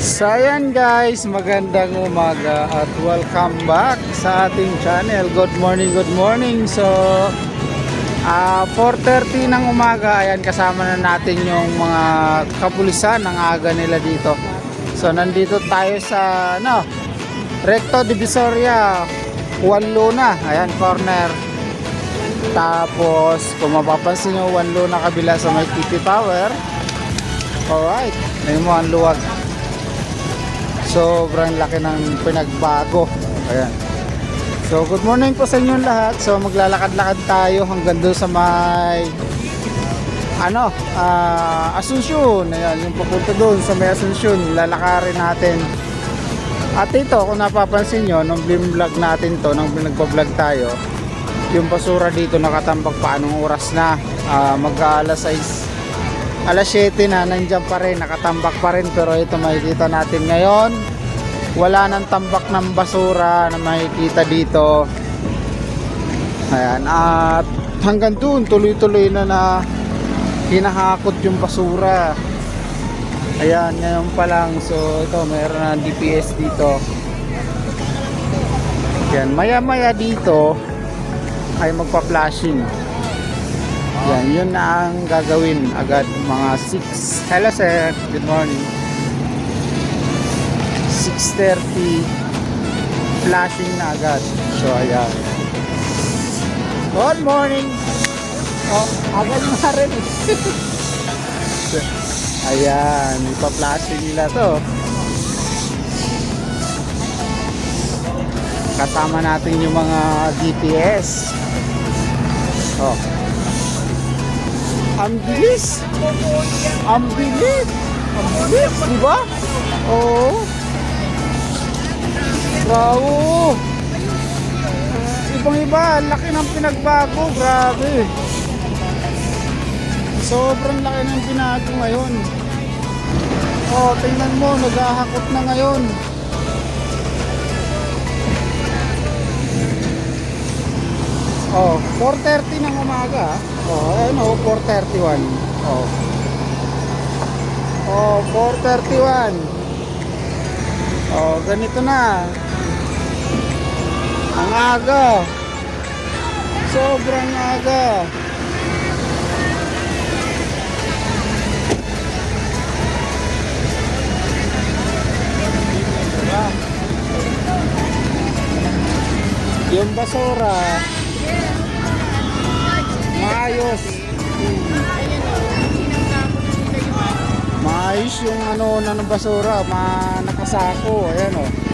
So ayan guys, magandang umaga at welcome back sa ating channel. Good morning, good morning. So ah 4.30 ng umaga, ayan kasama na natin yung mga kapulisan ng aga nila dito. So nandito tayo sa ano, Recto Divisoria, Juan Luna, ayan corner. Tapos kung mapapansin nyo, Juan Luna kabila sa may TP Tower. Alright, ayun mo ang luwag. Sobrang laki ng pinagbago. Ayan. So, good morning po sa inyo lahat. So, maglalakad-lakad tayo hanggang doon sa may ano, ah Asunsyon. Ayan, yung papunta doon sa may Asunsyon. Lalakarin natin. At ito, kung napapansin nyo, nung vlog natin to, nung nagpa-vlog tayo, yung basura dito nakatambak pa anong oras na. Ah, mag-aalas 6 alas 7 na nandiyan pa rin nakatambak pa rin pero ito makikita natin ngayon wala nang tambak ng basura na makikita dito. Ayan at hanggang doon tuloy-tuloy na na hinahakot yung basura. Ayan ngayon pa lang. So ito meron na DPS dito. Yan maya maya dito ay magpa-flashing. Yan, yun na ang gagawin agad mga 6. Hello sir, good morning. 6.30 flashing na agad. So ayan. Good morning. Oh, agad na rin. ayan, ipa-flashing nila to. Kasama natin yung mga DPS. Oh. Ang bilis. Ang bilis. Ang bilis, di ba? Oo. Wow. Ibang iba, laki ng pinagbago, grabe. Sobrang laki ng pinago ngayon. Oh, tingnan mo, naghahakot na ngayon. Oh, 4.30 ng umaga. Oh, ayun oh, 4.31. Oh. Oh, 4.31. Oh, ganito na. Ang aga. Sobrang aga. Yung basura, Maayos. Maayos yung ano na basura, ma nakasako, ayan oh.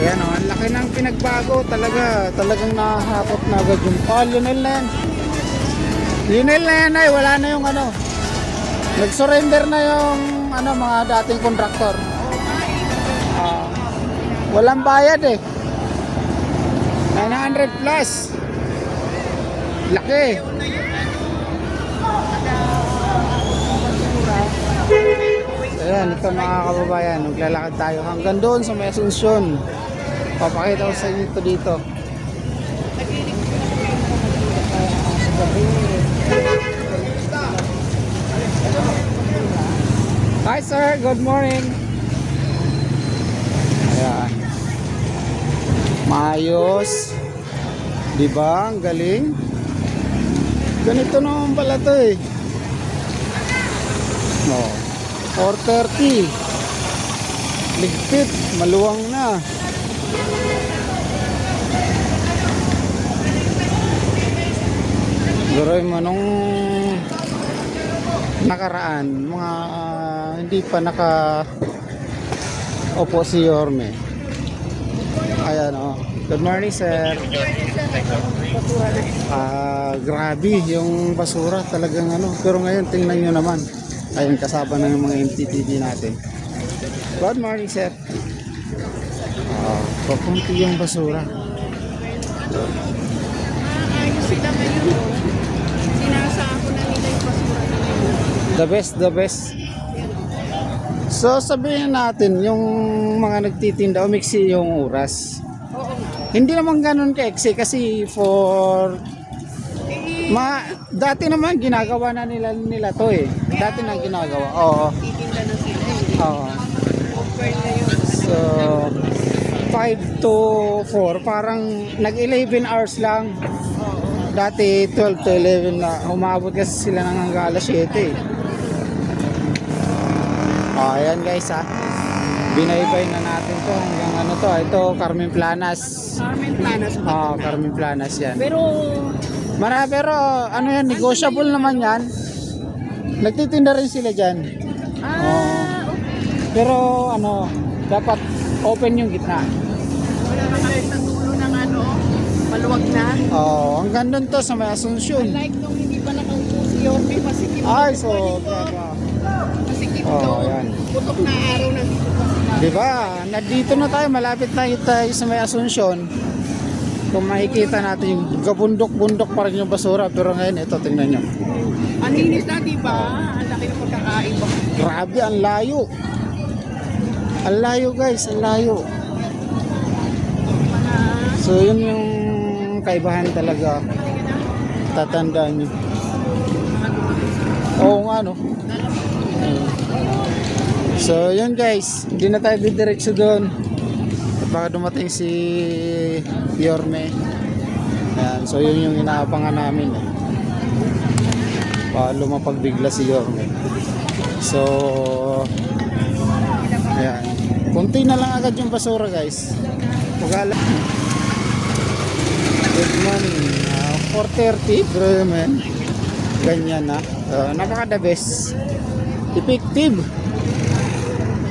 Ayan oh, ang laki ng pinagbago talaga, talagang nakahakot na agad yung oh, Lionel na yan. Lionel na yan ay, wala na yung ano. Nag-surrender na yung ano mga dating kontraktor. Ah, walang bayad eh. 900 plus. Laki. Ayan, ito mga kababayan, maglalakad tayo hanggang doon sa may Asunsyon. Papakita ko sa inyo ito dito. Hi sir, good morning. Ayan. Maayos. Di? Ang galing. Ganito naman pala to eh. No. 4.30. Ligpit. Maluwang na. Guroy mo nung nakaraan, mga ah, hindi pa naka opo si Yorme. Ayan oh. Good morning sir. Ah, grabe yung basura talagang ano. Pero ngayon tingnan nyo naman. Ayun kasama na yung mga MTTV natin. Good morning sir. Ah, papunti yung basura. Ayos sila ngayon. Sinasako na nila yung basura nila. The best, the best. So sabihin natin yung mga nagtitinda umiksi yung oras. Oo. Hindi naman ganun ka-exe kasi for ma dati naman ginagawa na nila nila to eh. Dati na ginagawa. Oo. Titinda na sila. Oo. Offer na yun. So, 5 to 4, parang nag-11 hours lang. Dati 12 to 11 na umabot kasi sila ng hanggang alas 7 eh. Oh, ayan guys ha. Binaybay na natin to hanggang ano to. Ito, Carmen Planas. Carmen Planas? Oh, Carmen Planas yan. Pero, Mara, pero ano yan, negotiable naman yan. Nagtitinda rin sila dyan. ah, Pero ano, dapat open yung gitna. wala na kahit sa dulo ng ano, maluwag na. Oh, hanggang doon to sa may Asunsyon. Unlike nung hindi pa nakaupo si Yorme, masikip Ay, doon. so, grabe. Oh, doon. yan. Putok na araw nandito pa sila. Di ba? Nandito na tayo, malapit na tayo sa may Asunsyon. Kung makikita natin yung kabundok-bundok pa rin yung basura. Pero ngayon, ito, tingnan nyo. Ang linis na, di ba? Ang laki ng pagkakaiba. Grabe, ang layo. Ang layo guys, ang layo. So, yun yung kaibahan talaga. Tatandaan nyo. Oo nga, no? So, yun guys. Hindi na tayo didiretso doon. Baka dumating si Yorme. Ayan. So, yun yung inaabangan namin. Eh. Baka lumapag bigla si Yorme. So, ayan. Kunti na lang agad yung basura guys. Pagala. Good morning. Uh, 4.30, bro man. Ganyan na. Uh, napaka the best. Effective.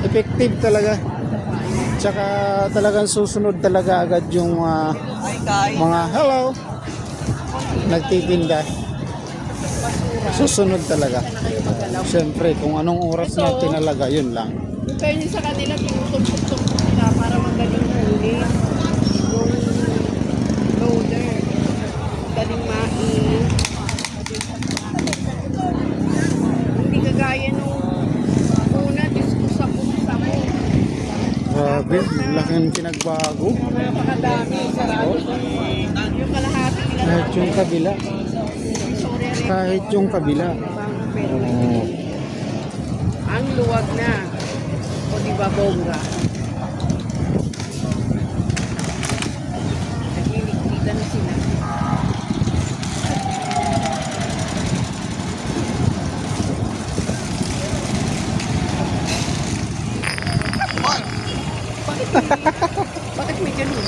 Effective talaga. Tsaka talagang susunod talaga agad yung ah, mga hello nagtitinda. Susunod talaga. Siyempre, kung anong oras na tinalaga, yun lang. in fairness sa kanila, tinutumpok-tumpok nila para magaling huli. Yung loader. Galing main. Hindi kagaya nung una, Diyos ko sa pusa mo. Grabe, pinagbago. Yung nila. Kahit yung kabila. Kahit yung kabila. ang luwag na. O di ba bongga? Nagliligpitan na sila. Bakit may, ganun?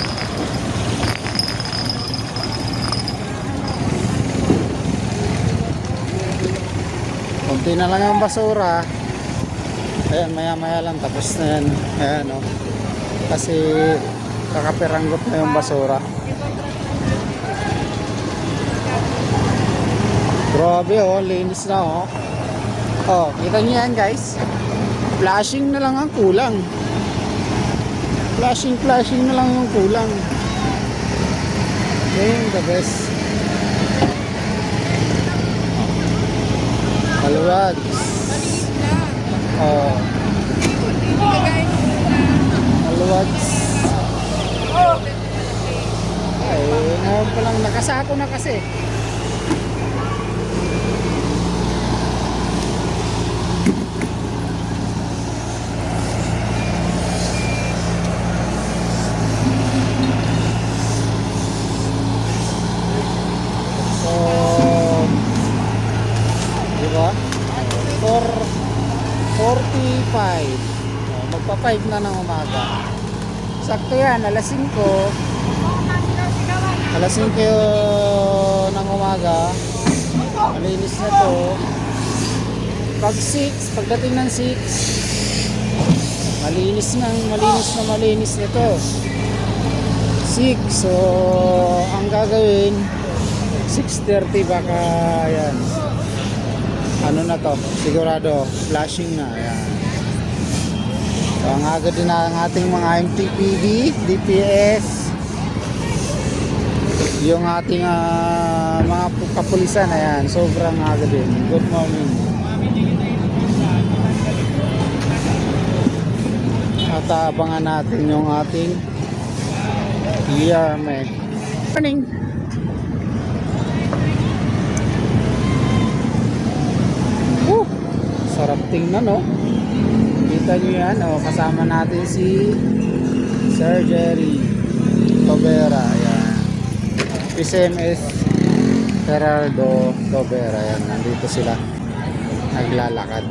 Kunti na lang ang basura. Ayan, maya maya lang tapos na yan. Ayan o. Kasi kakapiranggot na yung basura. Grabe oh, linis na oh. Oh, kita niyo yan guys. Flashing na lang ang kulang. Flashing, flashing na lang ang kulang. Yan the best. Na. Oh, Hindi kagaya nung una. maluwag. Ay, ngayon pa lang nakasako na kasi. So, di ba? 4, 45. Oh, magpa 5 na ng umaga. Sakto yan, alas 5. Alas 5 ng umaga. Malinis na to. Pag 6, pagdating ng 6, malinis na, malinis na malinis na to. 6, so ang gagawin, 6.30 baka yan. Ano na to, sigurado, flashing na, yan. So, ang aga din ang ating mga MTPB, DPS, yung ating ah, mga pu- kapulisan, ayan, sobrang aga din. Good morning. At abangan natin yung ating Yarme. Morning! Woo! Sarap tingnan, no? Kita nyo yan, oh, kasama natin si Sir Jerry Tobera. Ayan. PCMS Gerardo Tobera. Ayan, nandito sila. Naglalakad.